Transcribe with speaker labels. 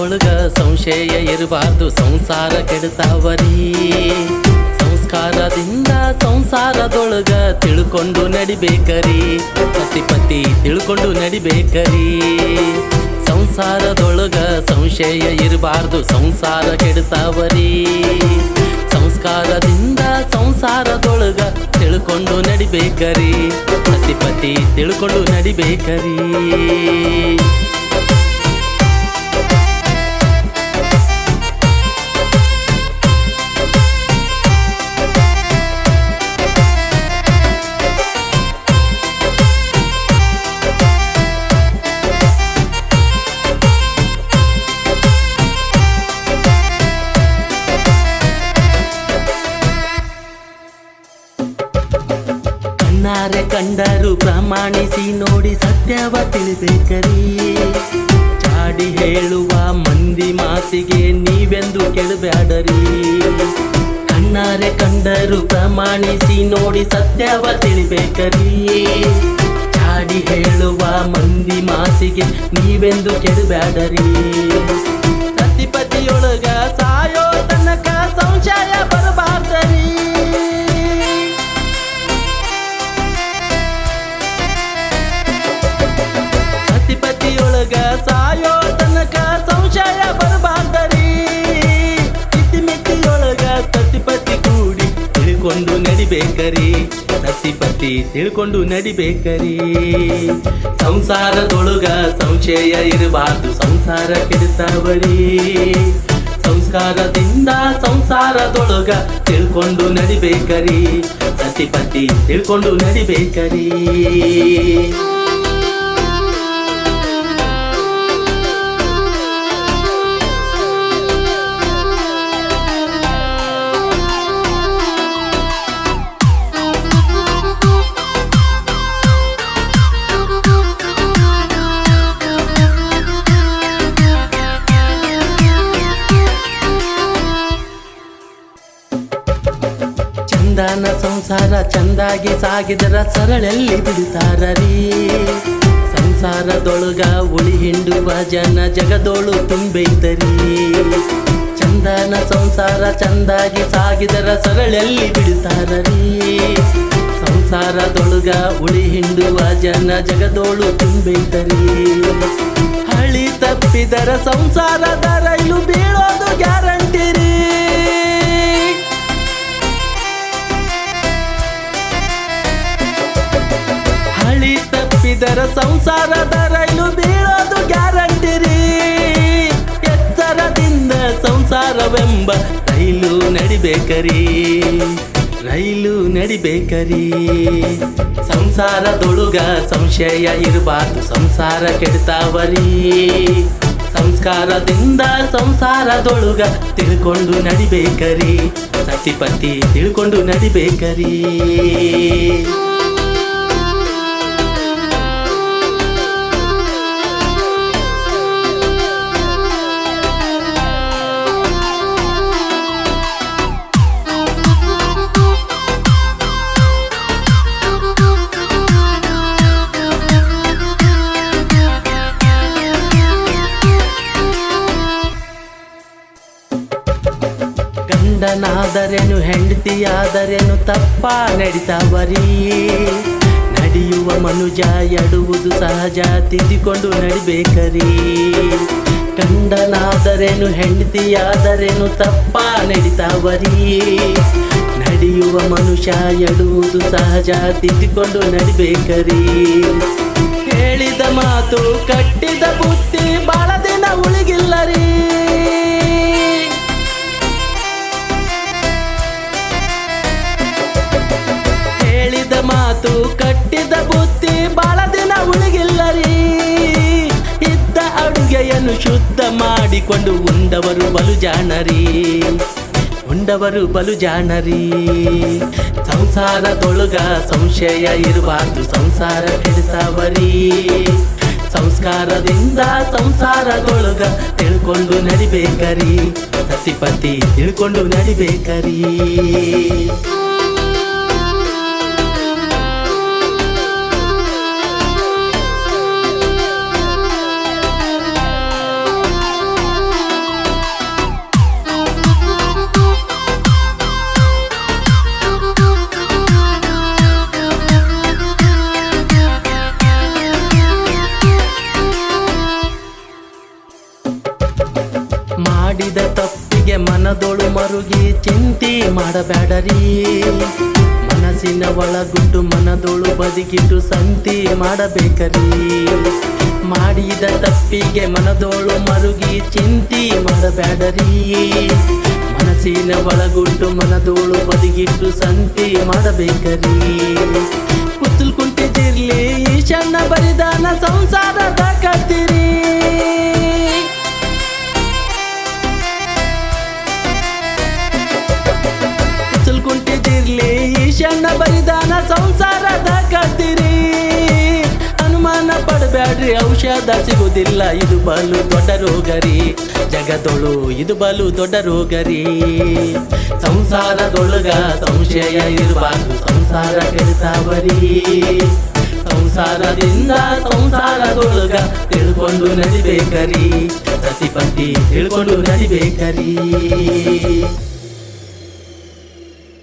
Speaker 1: ಸಂಶಯ ಇರಬಾರ್ದು, ಸಂಸಾರ ಕೆಡ್ತಾವರಿ ಸಂಸ್ಕಾರದಿಂದ ಸಂಸಾರದೊಳಗ ತಿಳ್ಕೊಂಡು ನಡಿಬೇಕರಿ ಪತಿ ತಿಳ್ಕೊಂಡು ನಡಿಬೇಕರಿ. ಸಂಸಾರದೊಳಗ ಸಂಶಯ ಇರಬಾರ್ದು, ಸಂಸಾರ ಕೆಡ್ತಾವರಿ ಸಂಸ್ಕಾರದಿಂದ ಸಂಸಾರದೊಳಗ ತಿಳ್ಕೊಂಡು ನಡಿಬೇಕರಿ ಪತಿ ಪತಿ ತಿಳ್ಕೊಂಡು ನಡಿಬೇಕರಿ. ಕಣ್ಣಾರೆ ಕಂಡರು ಪ್ರಮಾಣಿಸಿ ನೋಡಿ ಸತ್ಯವ ತಿಳಿಬೇಕರಿ. ಚಾಡಿ ಹೇಳುವ ಮಂದಿ ಮಾತಿಗೆ ನೀವೆಂದು ಕೇಳಬೇಡರಿ. ಕಣ್ಣಾರೆ ಕಂಡರು ಪ್ರಮಾಣಿಸಿ ನೋಡಿ ಸತ್ಯವ ತಿಳಿಬೇಕರಿ. ಚಾಡಿ ಹೇಳುವ ಮಂದಿ ಮಾತಿಗೆ ನೀವೆಂದು ಕೇಳಬೇಡರಿ. ಸತಿಪತಿಯೊಳಗ ಸಾಯೋ ನಡಿಬೇಕರಿ ಸಸಿಪತಿ ತಿಳ್ಕೊಂಡು ನಡಿಬೇಕರಿ. ಸಂಸಾರದೊಳಗ ಸಂಶಯ ಇರಬಾರ್ದು, ಸಂಸಾರ ಕೆಡ್ತಾವರಿ ಸಂಸ್ಕಾರದಿಂದ ಸಂಸಾರದೊಳಗ ತಿಳ್ಕೊಂಡು ನಡಿಬೇಕರಿ. ಸತಿಪತಿ ತಿಳ್ಕೊಂಡು ನಡಿಬೇಕರಿ. ಚಂದನ ಸಂಸಾರ ಚಂದಾಗಿ ಸಾಗಿದರ ಸರಳಲ್ಲಿ ಬಿಡುತ್ತಾರೀ ಸಂಸಾರದೊಳಗ ಉಳಿ ಹಿಂಡುವ ಜನ ಜಗದೋಳು ತುಂಬೈತರಿ. ಚಂದನ ಸಂಸಾರ ಚಂದಾಗಿ ಸಾಗಿದರ ಸರಳಲ್ಲಿ ಬಿಡುತ್ತಾರೀ ಸಂಸಾರದೊಳಗ ಉಳಿ ಹಿಂಡುವ ಜನ ಜಗದೋಳು ತುಂಬೈತರಿ. ಹಳಿ ತಪ್ಪಿದರ ಸಂಸಾರದ ರೈಲು ಬೀಳೋದು ಸಂಸಾರದ ರೈಲು ಬೀಳೋದು ಗ್ಯಾರಂಟಿ ರೀ. ಎತ್ತರದಿಂದ ಸಂಸಾರವೆಂಬ ರೈಲು ನಡಿಬೇಕರಿ. ರೈಲು ನಡಿಬೇಕರಿ. ಸಂಸಾರದೊಳುಗ ಸಂಶಯ ಇರಬಾರ್ದು, ಸಂಸಾರ ಕೆಡ್ತಾವರಿ. ಸಂಸ್ಕಾರದಿಂದ ಸಂಸಾರದೊಳುಗ ತಿಳ್ಕೊಂಡು ನಡಿಬೇಕರಿ. ಸತಿಪತಿ ತಿಳ್ಕೊಂಡು ನಡಿಬೇಕರಿ. ಗಂಡನಾದರೇನು ಹೆಂಡತಿಯಾದರೇನು ತಪ್ಪ ನಡಿತಾವರಿ. ನಡೆಯುವ ಮನುಜ ಎಡುವುದು ಸಹಜ, ತಿದ್ದಿಕೊಂಡು ನಡಿಬೇಕರಿ. ಗಂಡನಾದರೇನು ಹೆಂಡತಿಯಾದರೇನು ತಪ್ಪ ನಡಿತಾವರಿ. ನಡೆಯುವ ಮನುಷ್ಯ ಎಡುವುದು ಸಹಜ, ತಿದ್ದಿಕೊಂಡು ನಡಿಬೇಕರಿ. ಹೇಳಿದ ಮಾತು ಕಟ್ಟಿದ ಅಡುಗೆಯನ್ನು ಮಾಡಿಕೊಂಡು ಉಂಡವರು ಬಲು ಜಾಣರಿ. ಉಂಡವರು ಬಲು ಜಾಣರಿ. ಸಂಸಾರದೊಳಗ ಸಂಶಯ ಇರಬಾರ್ದು, ಸಂಸಾರ ಕೆಡಿಸವರಿ ಸಂಸ್ಕಾರದಿಂದ ಸಂಸಾರದೊಳಗ ತಿಳ್ಕೊಂಡು ನಡಿಬೇಕರಿ. ಸತಿಪತಿ ತಿಳ್ಕೊಂಡು ನಡಿಬೇಕರಿ. ಮಾಡಿದ ಮನದೊಳು ಮರುಗಿ ಚಿಂತೆ ಮಾಡಬೇಡರಿ ಮನಸ್ಸಿನ ಒಳಗುಟ್ಟು ಮನದೋಳು ಬದುಕಿಟ್ಟು ಸಂತಿ ಮಾಡಬೇಕರಿ. ಮಾಡಿದ ತಪ್ಪಿಗೆ ಮನದೋಳು ಮರುಗಿ ಚಿಂತೆ ಮಾಡಬೇಡರಿ ಮನಸ್ಸಿನ ಒಳಗುಟ್ಟು ಮನದೋಳು ಬದುಕಿಟ್ಟು ಸಂತಿ ಮಾಡಬೇಕರಿ. ಕುತ್ತಲ್ ಕುಂಟಿದಿರ್ಲಿ ಈಶಣ್ಣ ಬರಿದಾನ ಸಂಸಾರದ ಕತ್ತಿರಿ ಪಡಬೇಡ್ರಿ ಔಷಧ ಸಿಗುವುದಿಲ್ಲ. ಇದು ಬಲು ದೊಡ್ಡ ರೋಗರಿ. ಜಗದೊಳು, ಇದು ಬಲು ದೊಡ್ಡ ರೋಗರಿ. ಸಂಸಾರದೊಳಗ ಸಂಶಯ ಇರಬಾರ್ದು. ಸಂಸಾರ ಕೆಡ್ತಾವರಿ. ಸಂಸಾರದಿಂದ ಸಂಸಾರದೊಳಗ ತಿಳ್ಕೊಂಡು ನಡಿಬೇಕರಿ. ಸತಿಪತಿ ತಿಳ್ಕೊಂಡು ನಡಿಬೇಕರಿ.